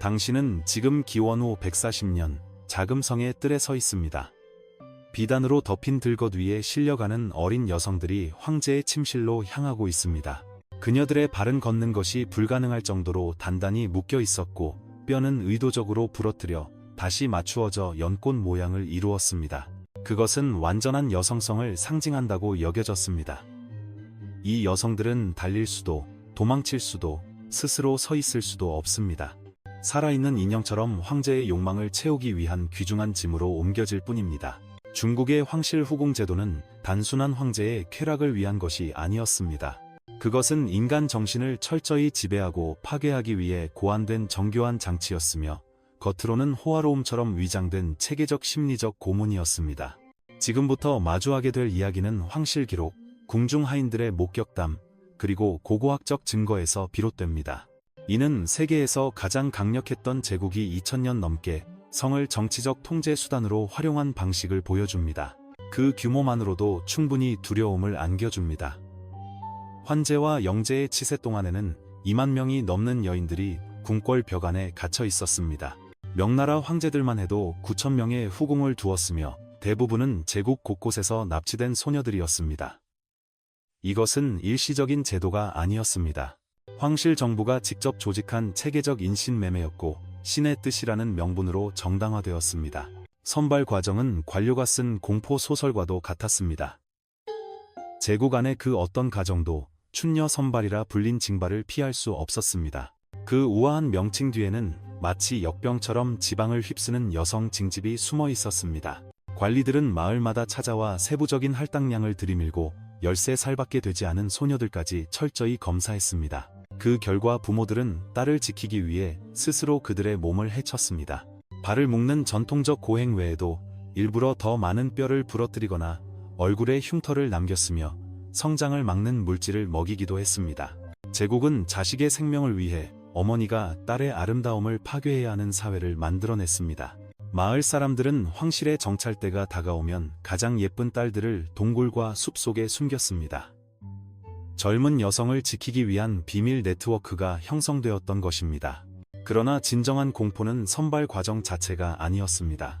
당신은 지금 기원 후 140년 자금성의 뜰에 서 있습니다. 비단으로 덮인 들것 위에 실려가는 어린 여성들이 황제의 침실로 향하고 있습니다. 그녀들의 발은 걷는 것이 불가능할 정도로 단단히 묶여 있었고 뼈는 의도적으로 부러뜨려 다시 맞추어져 연꽃 모양을 이루었습니다. 그것은 완전한 여성성을 상징한다고 여겨졌습니다. 이 여성들은 달릴 수도 도망칠 수도 스스로 서 있을 수도 없습니다. 살아있는 인형처럼 황제의 욕망을 채우기 위한 귀중한 짐으로 옮겨질 뿐입니다. 중국의 황실 후궁 제도는 단순한 황제의 쾌락을 위한 것이 아니었습니다. 그것은 인간 정신을 철저히 지배하고 파괴하기 위해 고안된 정교한 장치였으며 겉으로는 호화로움처럼 위장된 체계적 심리적 고문이었습니다. 지금부터 마주하게 될 이야기는 황실 기록, 궁중 하인들의 목격담, 그리고 고고학적 증거에서 비롯됩니다. 이는 세계에서 가장 강력했던 제국이 2000년 넘게 성을 정치적 통제 수단으로 활용한 방식을 보여줍니다. 그 규모만으로도 충분히 두려움을 안겨줍니다. 환제와 영제의 치세 동안에는 2만 명이 넘는 여인들이 궁궐 벽 안에 갇혀 있었습니다. 명나라 황제들만 해도 9천 명의 후궁을 두었으며 대부분은 제국 곳곳에서 납치된 소녀들이었습니다. 이것은 일시적인 제도가 아니었습니다. 황실 정부가 직접 조직한 체계적 인신매매였고 신의 뜻이라는 명분으로 정당화되었습니다. 선발 과정은 관료가 쓴 공포 소설과도 같았습니다. 제국 안의 그 어떤 가정도 춘녀 선발이라 불린 징발을 피할 수 없었습니다. 그 우아한 명칭 뒤에는 마치 역병처럼 지방을 휩쓰는 여성 징집이 숨어 있었습니다. 관리들은 마을마다 찾아와 세부적인 할당량을 들이밀고 13살밖에 되지 않은 소녀들까지 철저히 검사했습니다. 그 결과 부모들은 딸을 지키기 위해 스스로 그들의 몸을 해쳤습니다. 발을 묶는 전통적 고행 외에도 일부러 더 많은 뼈를 부러뜨리거나 얼굴에 흉터를 남겼으며 성장을 막는 물질을 먹이기도 했습니다. 제국은 자식의 생명을 위해 어머니가 딸의 아름다움을 파괴해야 하는 사회를 만들어냈습니다. 마을 사람들은 황실의 정찰대가 다가오면 가장 예쁜 딸들을 동굴과 숲속에 숨겼습니다. 젊은 여성을 지키기 위한 비밀 네트워크가 형성되었던 것입니다. 그러나 진정한 공포는 선발 과정 자체가 아니었습니다.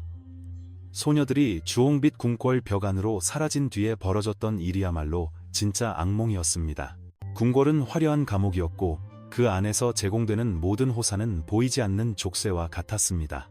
소녀들이 주홍빛 궁궐 벽 안으로 사라진 뒤에 벌어졌던 일이야말로 진짜 악몽이었습니다. 궁궐은 화려한 감옥이었고 그 안에서 제공되는 모든 호사는 보이지 않는 족쇄와 같았습니다.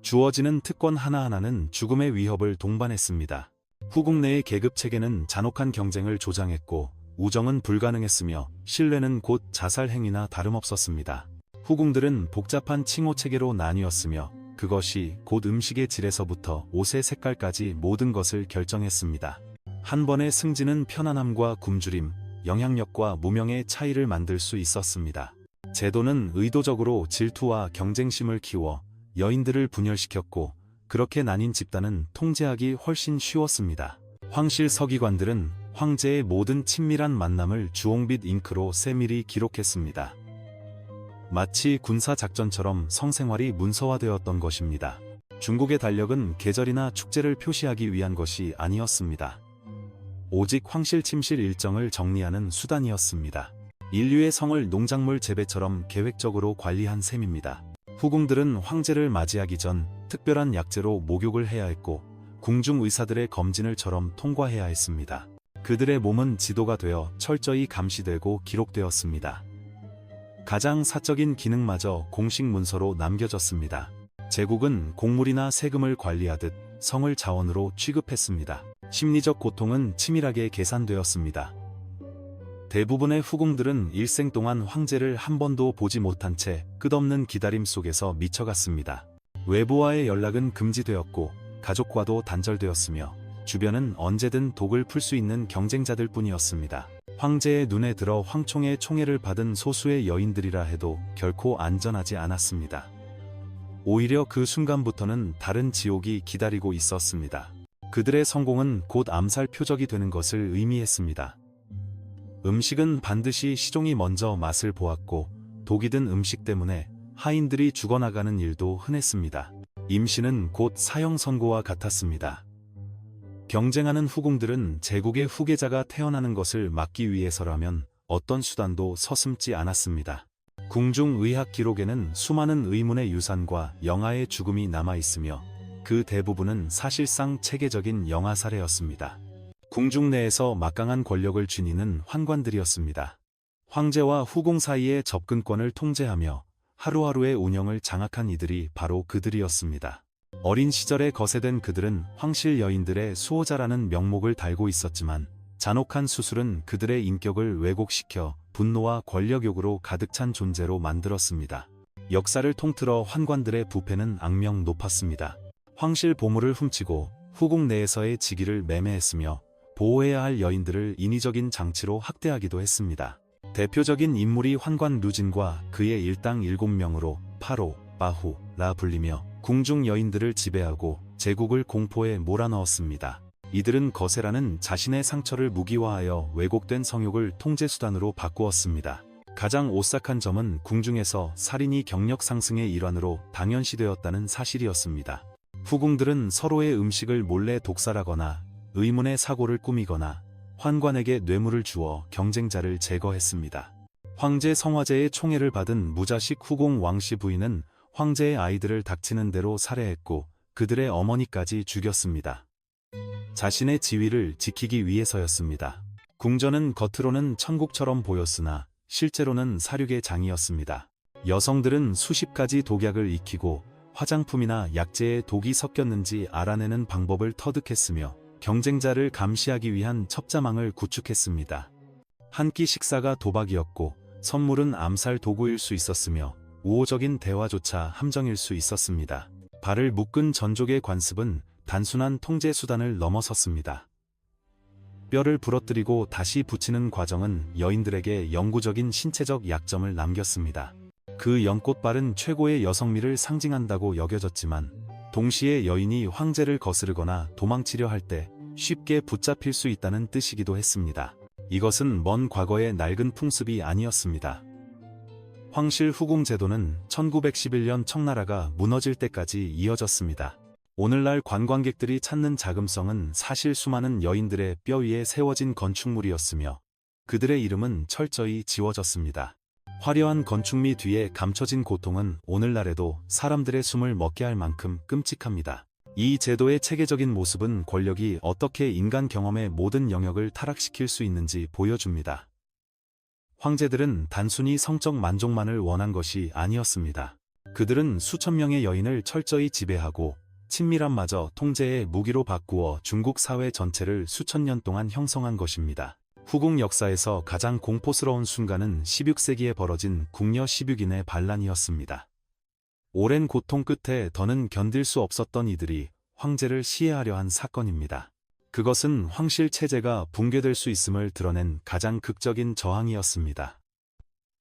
주어지는 특권 하나하나는 죽음의 위협을 동반했습니다. 후궁 내의 계급 체계는 잔혹한 경쟁을 조장했고 우정은 불가능했으며 신뢰는 곧 자살 행위나 다름없었습니다. 후궁들은 복잡한 칭호 체계로 나뉘었으며 그것이 곧 음식의 질에서부터 옷의 색깔까지 모든 것을 결정했습니다. 한 번의 승진은 편안함과 굶주림, 영향력과 무명의 차이를 만들 수 있었습니다. 제도는 의도적으로 질투와 경쟁심을 키워 여인들을 분열시켰고 그렇게 나뉜 집단은 통제하기 훨씬 쉬웠습니다. 황실 서기관들은 황제의 모든 친밀한 만남을 주홍빛 잉크로 세밀히 기록했습니다. 마치 군사작전처럼 성생활이 문서화되었던 것입니다. 중국의 달력은 계절이나 축제를 표시하기 위한 것이 아니었습니다. 오직 황실 침실 일정을 정리하는 수단이었습니다. 인류의 성을 농작물 재배처럼 계획적으로 관리한 셈입니다. 후궁들은 황제를 맞이하기 전 특별한 약제로 목욕을 해야 했고 궁중 의사들의 검진을처럼 통과해야 했습니다. 그들의 몸은 지도가 되어 철저히 감시되고 기록되었습니다. 가장 사적인 기능마저 공식 문서로 남겨졌습니다. 제국은 곡물이나 세금을 관리하듯 성을 자원으로 취급했습니다. 심리적 고통은 치밀하게 계산되었습니다. 대부분의 후궁들은 일생 동안 황제를 한 번도 보지 못한 채 끝없는 기다림 속에서 미쳐갔습니다. 외부와의 연락은 금지되었고 가족과도 단절되었으며 주변은 언제든 독을 풀 수 있는 경쟁자들 뿐이었습니다. 황제의 눈에 들어 황총의 총애를 받은 소수의 여인들이라 해도 결코 안전하지 않았습니다. 오히려 그 순간부터는 다른 지옥이 기다리고 있었습니다. 그들의 성공은 곧 암살 표적이 되는 것을 의미했습니다. 음식은 반드시 시종이 먼저 맛을 보았고 독이 든 음식 때문에 하인들이 죽어나가는 일도 흔했습니다. 임신은 곧 사형 선고와 같았습니다. 경쟁하는 후궁들은 제국의 후계자가 태어나는 것을 막기 위해서라면 어떤 수단도 서슴지 않았습니다. 궁중 의학 기록에는 수많은 의문의 유산과 영아의 죽음이 남아 있으며 그 대부분은 사실상 체계적인 영아 사례였습니다. 궁중 내에서 막강한 권력을 지니는 환관들이었습니다. 황제와 후궁 사이의 접근권을 통제하며 하루하루의 운영을 장악한 이들이 바로 그들이었습니다. 어린 시절에 거세된 그들은 황실 여인들의 수호자라는 명목을 달고 있었지만 잔혹한 수술은 그들의 인격을 왜곡시켜 분노와 권력욕으로 가득 찬 존재로 만들었습니다. 역사를 통틀어 환관들의 부패는 악명 높았습니다. 황실 보물을 훔치고 후궁 내에서의 직위를 매매했으며 보호해야 할 여인들을 인위적인 장치로 학대하기도 했습니다. 대표적인 인물이 환관 루진과 그의 일당 7명으로 파로, 바후, 라 불리며 궁중 여인들을 지배하고 제국을 공포에 몰아넣었습니다. 이들은 거세라는 자신의 상처를 무기화하여 왜곡된 성욕을 통제수단으로 바꾸었습니다. 가장 오싹한 점은 궁중에서 살인이 경력 상승의 일환으로 당연시되었다는 사실이었습니다. 후궁들은 서로의 음식을 몰래 독살하거나 의문의 사고를 꾸미거나 환관에게 뇌물을 주어 경쟁자를 제거했습니다. 황제 성화제의 총애를 받은 무자식 후궁 왕씨 부인은 황제의 아이들을 닥치는 대로 살해했고 그들의 어머니까지 죽였습니다. 자신의 지위를 지키기 위해서였습니다. 궁전은 겉으로는 천국처럼 보였으나 실제로는 사륙의 장이었습니다. 여성들은 수십 가지 독약을 익히고 화장품이나 약재에 독이 섞였는지 알아내는 방법을 터득했으며 경쟁자를 감시하기 위한 첩자망을 구축했습니다. 한 끼 식사가 도박이었고 선물은 암살 도구일 수 있었으며 우호적인 대화조차 함정일 수 있었습니다. 발을 묶은 전족의 관습은 단순한 통제 수단을 넘어섰습니다. 뼈를 부러뜨리고 다시 붙이는 과정은 여인들에게 영구적인 신체적 약점을 남겼습니다. 그 연꽃발은 최고의 여성미를 상징한다고 여겨졌지만 동시에 여인이 황제를 거스르거나 도망치려 할 때 쉽게 붙잡힐 수 있다는 뜻이기도 했습니다. 이것은 먼 과거의 낡은 풍습이 아니었습니다. 황실 후궁 제도는 1911년 청나라가 무너질 때까지 이어졌습니다. 오늘날 관광객들이 찾는 자금성은 사실 수많은 여인들의 뼈 위에 세워진 건축물이었으며 그들의 이름은 철저히 지워졌습니다. 화려한 건축미 뒤에 감춰진 고통은 오늘날에도 사람들의 숨을 먹게 할 만큼 끔찍합니다. 이 제도의 체계적인 모습은 권력이 어떻게 인간 경험의 모든 영역을 타락시킬 수 있는지 보여줍니다. 황제들은 단순히 성적 만족만을 원한 것이 아니었습니다. 그들은 수천 명의 여인을 철저히 지배하고 친밀함마저 통제의 무기로 바꾸어 중국 사회 전체를 수천 년 동안 형성한 것입니다. 후궁 역사에서 가장 공포스러운 순간은 16세기에 벌어진 궁녀 16인의 반란이었습니다. 오랜 고통 끝에 더는 견딜 수 없었던 이들이 황제를 시해하려 한 사건입니다. 그것은 황실 체제가 붕괴될 수 있음을 드러낸 가장 극적인 저항이었습니다.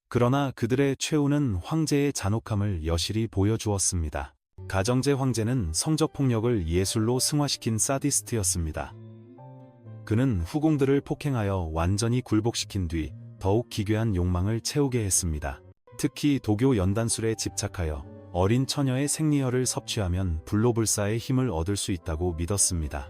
그러나 그들의 최후는 황제의 잔혹함을 여실히 보여주었습니다. 가정제 황제는 성적폭력을 예술로 승화시킨 사디스트였습니다. 그는 후궁들을 폭행하여 완전히 굴복시킨 뒤 더욱 기괴한 욕망을 채우게 했습니다. 특히 도교 연단술에 집착하여 어린 처녀의 생리혈을 섭취하면 불로불사의 힘을 얻을 수 있다고 믿었습니다.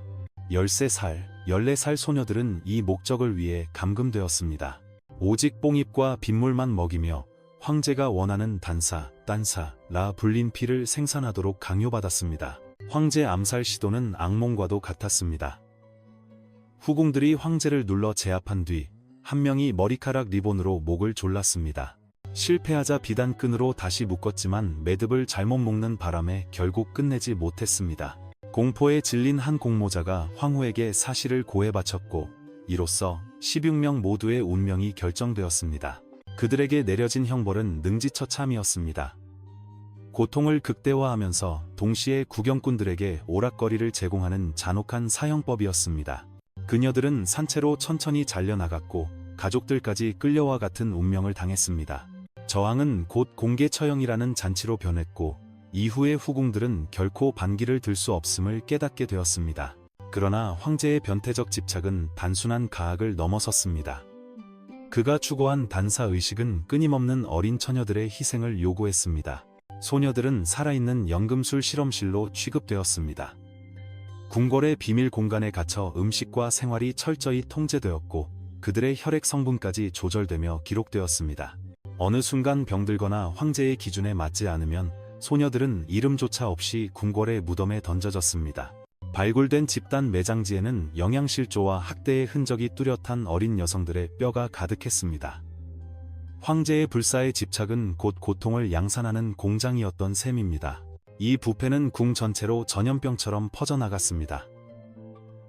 13살, 14살 소녀들은 이 목적을 위해 감금되었습니다. 오직 뽕잎과 빗물만 먹이며 황제가 원하는 단사, 딴사, 라 불린 피를 생산하도록 강요받았습니다. 황제 암살 시도는 악몽과도 같았습니다. 후궁들이 황제를 눌러 제압한 뒤 한 명이 머리카락 리본으로 목을 졸랐습니다. 실패하자 비단끈으로 다시 묶었지만 매듭을 잘못 묶는 바람에 결국 끝내지 못했습니다. 공포에 질린 한 공모자가 황후에게 사실을 고해 바쳤고 이로써 16명 모두의 운명이 결정되었습니다. 그들에게 내려진 형벌은 능지처참이었습니다. 고통을 극대화하면서 동시에 구경꾼들에게 오락거리를 제공하는 잔혹한 사형법이었습니다. 그녀들은 산채로 천천히 잘려나갔고 가족들까지 끌려와 같은 운명을 당했습니다. 저항은 곧 공개 처형이라는 잔치로 변했고 이후의 후궁들은 결코 반기를 들 수 없음을 깨닫게 되었습니다. 그러나 황제의 변태적 집착은 단순한 가학을 넘어섰습니다. 그가 추구한 단사 의식은 끊임없는 어린 처녀들의 희생을 요구했습니다. 소녀들은 살아있는 연금술 실험실로 취급되었습니다. 궁궐의 비밀 공간에 갇혀 음식과 생활이 철저히 통제되었고 그들의 혈액 성분까지 조절되며 기록되었습니다. 어느 순간 병들거나 황제의 기준에 맞지 않으면 소녀들은 이름조차 없이 궁궐의 무덤에 던져졌습니다. 발굴된 집단 매장지에는 영양실조와 학대의 흔적이 뚜렷한 어린 여성들의 뼈가 가득했습니다. 황제의 불사의 집착은 곧 고통을 양산하는 공장이었던 셈입니다. 이 부패는 궁 전체로 전염병처럼 퍼져나갔습니다.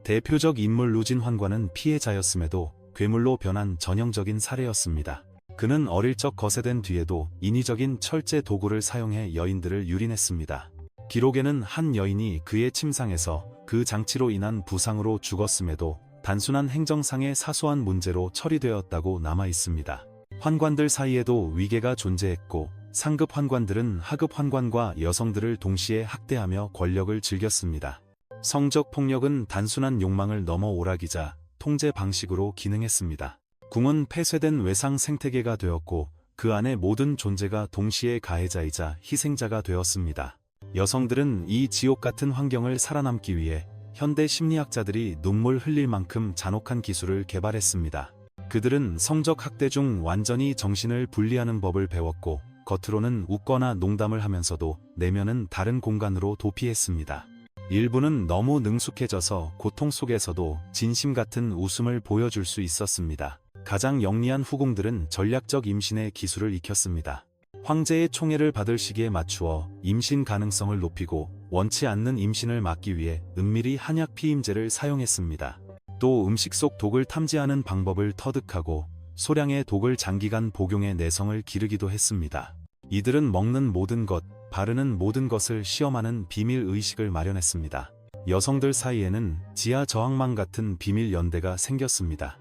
대표적 인물 루진 환관은 피해자였음에도 괴물로 변한 전형적인 사례였습니다. 그는 어릴 적 거세된 뒤에도 인위적인 철제 도구를 사용해 여인들을 유린했습니다. 기록에는 한 여인이 그의 침상에서 그 장치로 인한 부상으로 죽었음에도 단순한 행정상의 사소한 문제로 처리되었다고 남아 있습니다. 환관들 사이에도 위계가 존재했고 상급 환관들은 하급 환관과 여성들을 동시에 학대하며 권력을 즐겼습니다. 성적 폭력은 단순한 욕망을 넘어 오락이자 통제 방식으로 기능했습니다. 궁은 폐쇄된 외상 생태계가 되었고 그 안에 모든 존재가 동시에 가해자이자 희생자가 되었습니다. 여성들은 이 지옥 같은 환경을 살아남기 위해 현대 심리학자들이 눈물 흘릴 만큼 잔혹한 기술을 개발했습니다. 그들은 성적 학대 중 완전히 정신을 분리하는 법을 배웠고 겉으로는 웃거나 농담을 하면서도 내면은 다른 공간으로 도피했습니다. 일부는 너무 능숙해져서 고통 속에서도 진심 같은 웃음을 보여줄 수 있었습니다. 가장 영리한 후궁들은 전략적 임신의 기술을 익혔습니다. 황제의 총애를 받을 시기에 맞추어 임신 가능성을 높이고 원치 않는 임신을 막기 위해 은밀히 한약 피임제를 사용했습니다. 또 음식 속 독을 탐지하는 방법을 터득하고 소량의 독을 장기간 복용해 내성을 기르기도 했습니다. 이들은 먹는 모든 것, 바르는 모든 것을 시험하는 비밀 의식을 마련했습니다. 여성들 사이에는 지하 저항망 같은 비밀 연대가 생겼습니다.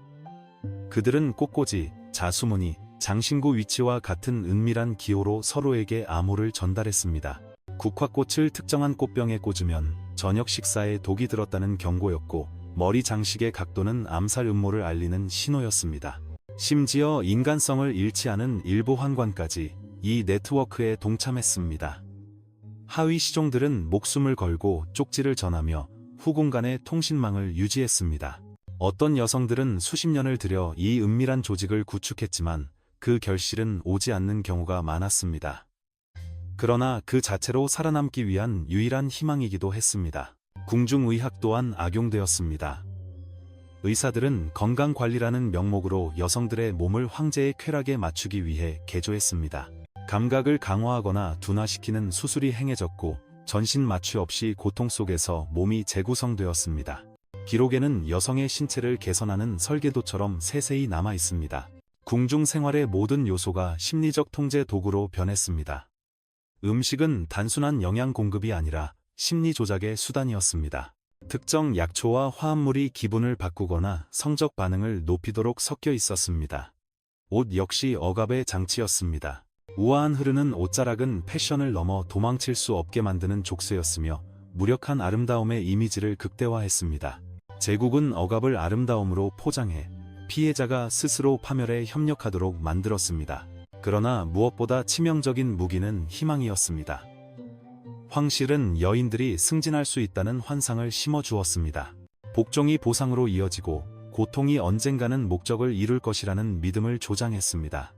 그들은 꽃꽂이, 자수무늬, 장신구 위치와 같은 은밀한 기호로 서로에게 암호를 전달했습니다. 국화꽃을 특정한 꽃병에 꽂으면 저녁 식사에 독이 들었다는 경고였고 머리 장식의 각도는 암살 음모를 알리는 신호였습니다. 심지어 인간성을 잃지 않은 일부 환관까지 이 네트워크에 동참했습니다. 하위 시종들은 목숨을 걸고 쪽지를 전하며 후궁 간의 통신망을 유지했습니다. 어떤 여성들은 수십 년을 들여 이 은밀한 조직을 구축했지만 그 결실은 오지 않는 경우가 많았습니다. 그러나 그 자체로 살아남기 위한 유일한 희망이기도 했습니다. 궁중의학 또한 악용되었습니다. 의사들은 건강관리라는 명목으로 여성들의 몸을 황제의 쾌락에 맞추기 위해 개조했습니다. 감각을 강화하거나 둔화시키는 수술이 행해졌고 전신 마취 없이 고통 속에서 몸이 재구성되었습니다. 기록에는 여성의 신체를 개선하는 설계도처럼 세세히 남아 있습니다. 궁중 생활의 모든 요소가 심리적 통제 도구로 변했습니다. 음식은 단순한 영양 공급이 아니라 심리 조작의 수단이었습니다. 특정 약초와 화합물이 기분을 바꾸거나 성적 반응을 높이도록 섞여 있었습니다. 옷 역시 억압의 장치였습니다. 우아한 흐르는 옷자락은 패션을 넘어 도망칠 수 없게 만드는 족쇄였으며 무력한 아름다움의 이미지를 극대화했습니다. 제국은 억압을 아름다움으로 포장해 피해자가 스스로 파멸에 협력하도록 만들었습니다. 그러나 무엇보다 치명적인 무기는 희망이었습니다. 황실은 여인들이 승진할 수 있다는 환상을 심어주었습니다. 복종이 보상으로 이어지고 고통이 언젠가는 목적을 이룰 것이라는 믿음을 조장했습니다.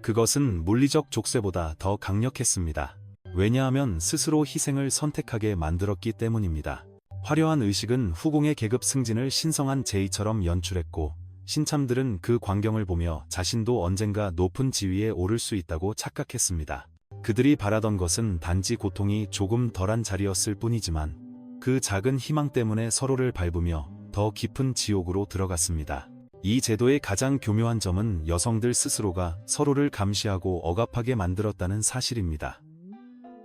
그것은 물리적 족쇄보다 더 강력했습니다. 왜냐하면 스스로 희생을 선택하게 만들었기 때문입니다. 화려한 의식은 후궁의 계급 승진을 신성한 제의처럼 연출했고 신참들은 그 광경을 보며 자신도 언젠가 높은 지위에 오를 수 있다고 착각했습니다. 그들이 바라던 것은 단지 고통이 조금 덜한 자리였을 뿐이지만 그 작은 희망 때문에 서로를 밟으며 더 깊은 지옥으로 들어갔습니다. 이 제도의 가장 교묘한 점은 여성들 스스로가 서로를 감시하고 억압하게 만들었다는 사실입니다.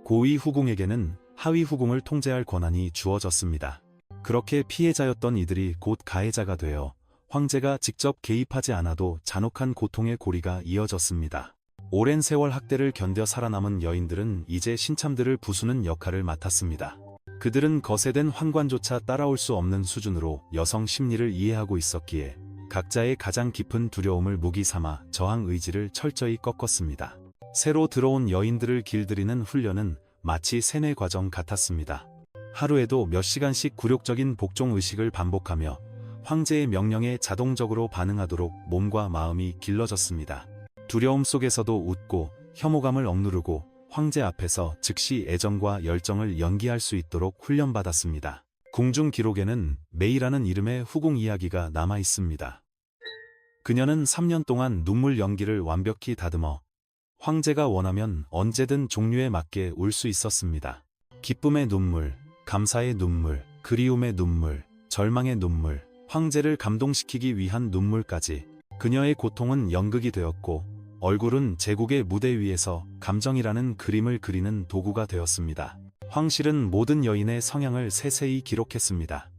고위 후궁에게는 하위 후궁을 통제할 권한이 주어졌습니다. 그렇게 피해자였던 이들이 곧 가해자가 되어 황제가 직접 개입하지 않아도 잔혹한 고통의 고리가 이어졌습니다. 오랜 세월 학대를 견뎌 살아남은 여인들은 이제 신참들을 부수는 역할을 맡았습니다. 그들은 거세된 환관조차 따라올 수 없는 수준으로 여성 심리를 이해하고 있었기에 각자의 가장 깊은 두려움을 무기 삼아 저항 의지를 철저히 꺾었습니다. 새로 들어온 여인들을 길들이는 훈련은 마치 세뇌 과정 같았습니다. 하루에도 몇 시간씩 굴욕적인 복종 의식을 반복하며 황제의 명령에 자동적으로 반응하도록 몸과 마음이 길러졌습니다. 두려움 속에서도 웃고 혐오감을 억누르고 황제 앞에서 즉시 애정과 열정을 연기할 수 있도록 훈련받았습니다. 궁중 기록에는 메이라는 이름의 후궁 이야기가 남아 있습니다. 그녀는 3년 동안 눈물 연기를 완벽히 다듬어 황제가 원하면 언제든 종류에 맞게 울 수 있었습니다. 기쁨의 눈물, 감사의 눈물, 그리움의 눈물, 절망의 눈물, 황제를 감동시키기 위한 눈물까지 그녀의 고통은 연극이 되었고 얼굴은 제국의 무대 위에서 감정이라는 그림을 그리는 도구가 되었습니다. 황실은 모든 여인의 성향을 세세히 기록했습니다.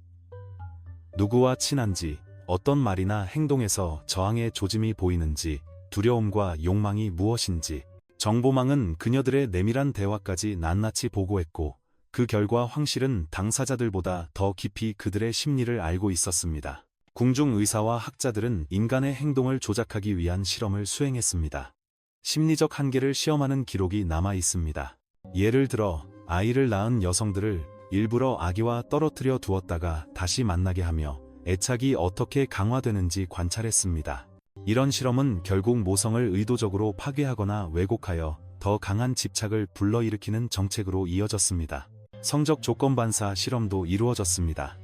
누구와 친한지, 어떤 말이나 행동에서 저항의 조짐이 보이는지, 두려움과 욕망이 무엇인지, 정보망은 그녀들의 내밀한 대화까지 낱낱이 보고했고, 그 결과 황실은 당사자들보다 더 깊이 그들의 심리를 알고 있었습니다. 궁중 의사와 학자들은 인간의 행동을 조작하기 위한 실험을 수행했습니다. 심리적 한계를 시험하는 기록이 남아 있습니다. 예를 들어 아이를 낳은 여성들을 일부러 아기와 떨어뜨려 두었다가 다시 만나게 하며 애착이 어떻게 강화되는지 관찰했습니다. 이런 실험은 결국 모성을 의도적으로 파괴하거나 왜곡하여 더 강한 집착을 불러일으키는 정책으로 이어졌습니다. 성적 조건 반사 실험도 이루어졌습니다.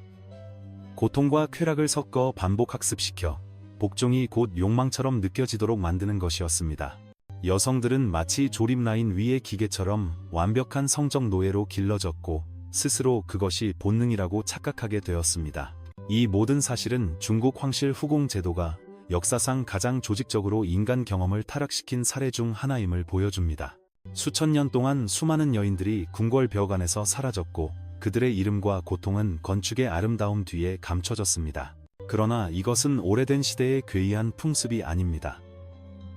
고통과 쾌락을 섞어 반복 학습시켜 복종이 곧 욕망처럼 느껴지도록 만드는 것이었습니다. 여성들은 마치 조립 라인 위의 기계처럼 완벽한 성적 노예로 길러졌고 스스로 그것이 본능이라고 착각하게 되었습니다. 이 모든 사실은 중국 황실 후궁 제도가 역사상 가장 조직적으로 인간 경험을 타락시킨 사례 중 하나임을 보여줍니다. 수천 년 동안 수많은 여인들이 궁궐 벽 안에서 사라졌고 그들의 이름과 고통은 건축의 아름다움 뒤에 감춰졌습니다. 그러나 이것은 오래된 시대의 괴이한 풍습이 아닙니다.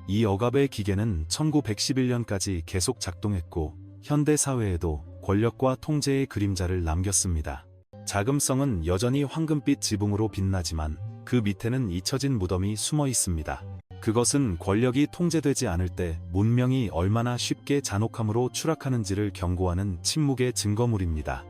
이 억압의 기계는 1911년까지 계속 작동했고 현대 사회에도 권력과 통제의 그림자를 남겼습니다. 자금성은 여전히 황금빛 지붕으로 빛나지만 그 밑에는 잊혀진 무덤이 숨어 있습니다. 그것은 권력이 통제되지 않을 때 문명이 얼마나 쉽게 잔혹함으로 추락하는지를 경고하는 침묵의 증거물입니다.